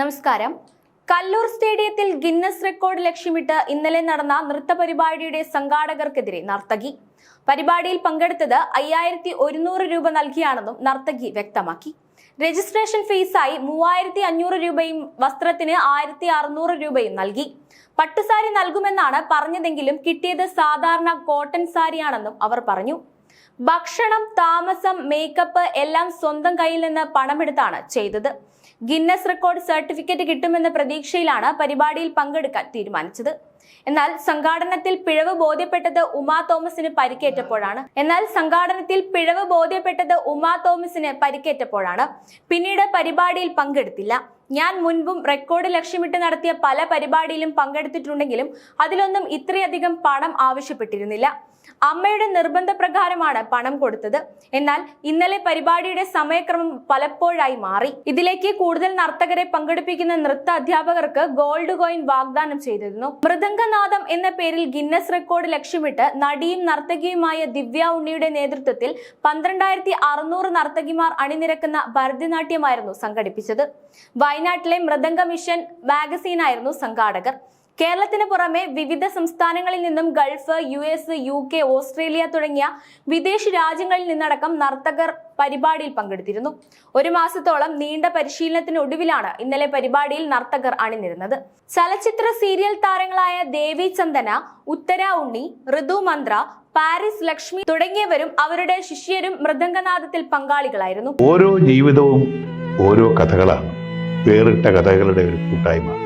നമസ്കാരം. കല്ലൂർ സ്റ്റേഡിയത്തിൽ Guinness record ലക്ഷ്യമിട്ട് ഇന്നലെ നടന്ന നൃത്ത പരിപാടിയുടെ സംഘാടകർക്കെതിരെ നർത്തകി. പരിപാടിയിൽ പങ്കെടുത്തത് അയ്യായിരത്തി ഒരുന്നൂറ് രൂപ നൽകിയാണെന്നും നർത്തകി വ്യക്തമാക്കി. രജിസ്ട്രേഷൻ ഫീസായി മൂവായിരത്തി അഞ്ഞൂറ് രൂപയും വസ്ത്രത്തിന് ആയിരത്തി അറുന്നൂറ് രൂപയും നൽകി. പട്ടുസാരി നൽകുമെന്നാണ് പറഞ്ഞതെങ്കിലും കിട്ടിയത് സാധാരണ കോട്ടൺ സാരിയാണെന്നും അവർ പറഞ്ഞു. ഭക്ഷണം താമസം മേക്കപ്പ് എല്ലാം സ്വന്തം കയ്യിൽ നിന്ന് പണമെടുത്താണ് ചെയ്തത്. ഗിന്നസ് റെക്കോർഡ് സർട്ടിഫിക്കറ്റ് കിട്ടുമെന്ന പ്രതീക്ഷയിലാണ് പരിപാടിയിൽ പങ്കെടുക്കാൻ തീരുമാനിച്ചത്. എന്നാൽ സംഘാടനത്തിൽ പിഴവ് ബോധ്യപ്പെട്ടത് ഉമാ തോമസിന് പരിക്കേറ്റപ്പോഴാണ്. എന്നാൽ സംഘാടനത്തിൽ പിഴവ് ബോധ്യപ്പെട്ടത് ഉമാ തോമസിന് പരിക്കേറ്റപ്പോഴാണ്. പിന്നീട് പരിപാടിയിൽ പങ്കെടുത്തില്ല. ഞാൻ മുൻപും റെക്കോർഡ് ലക്ഷ്യമിട്ട് നടത്തിയ പല പരിപാടിയിലും പങ്കെടുത്തിട്ടുണ്ടെങ്കിലും അതിലൊന്നും ഇത്രയധികം പണം ആവശ്യപ്പെട്ടിരുന്നില്ല. അമ്മയുടെ നിർബന്ധപ്രകാരമാണ് പണം കൊടുത്തത്. എന്നാൽ ഇന്നലെ പരിപാടിയുടെ സമയക്രമം പലപ്പോഴായി മാറി. ഇതിലേക്ക് കൂടുതൽ നർത്തകരെ പങ്കെടുപ്പിക്കുന്ന നൃത്ത അധ്യാപകർക്ക് ഗോൾഡ് കോയിൻ വാഗ്ദാനം ചെയ്തിരുന്നു. മൃദംഗനാഥം എന്ന പേരിൽ ഗിന്നസ് റെക്കോർഡ് ലക്ഷ്യമിട്ട് നടിയും നർത്തകിയുമായ ദിവ്യ ഉണ്ണിയുടെ നേതൃത്വത്തിൽ പന്ത്രണ്ടായിരത്തി അറുന്നൂറ് നർത്തകിമാർ അണിനിരക്കുന്ന ഭരതനാട്യമായിരുന്നു സംഘടിപ്പിച്ചത്. വയനാട്ടിലെ മൃദംഗ മിഷൻ മാഗസീനായിരുന്നു സംഘാടകർ. കേരളത്തിന് പുറമെ വിവിധ സംസ്ഥാനങ്ങളിൽ നിന്നും Gulf U S U K Australia തുടങ്ങിയ വിദേശ രാജ്യങ്ങളിൽ നിന്നടക്കം നർത്തകർ പരിപാടിയിൽ പങ്കെടുത്തിരുന്നു. ഒരു മാസത്തോളം നീണ്ട പരിശീലനത്തിനൊടുവിലാണ് ഇന്നലെ പരിപാടിയിൽ നർത്തകർ അണിനിരുന്നത്. ചലച്ചിത്ര സീരിയൽ താരങ്ങളായ ദേവി ചന്ദന ഉത്തര ഉണ്ണി ഋതു മന്ത്ര പാരിസ് ലക്ഷ്മി തുടങ്ങിയവരും അവരുടെ ശിഷ്യരും മൃദംഗനാഥത്തിൽ പങ്കാളികളായിരുന്നു. ഓരോ ജീവിതവും ഓരോ കഥകളാണ്. വേറിട്ട കഥകളുടെ ഒരു കൂട്ടായ്മ.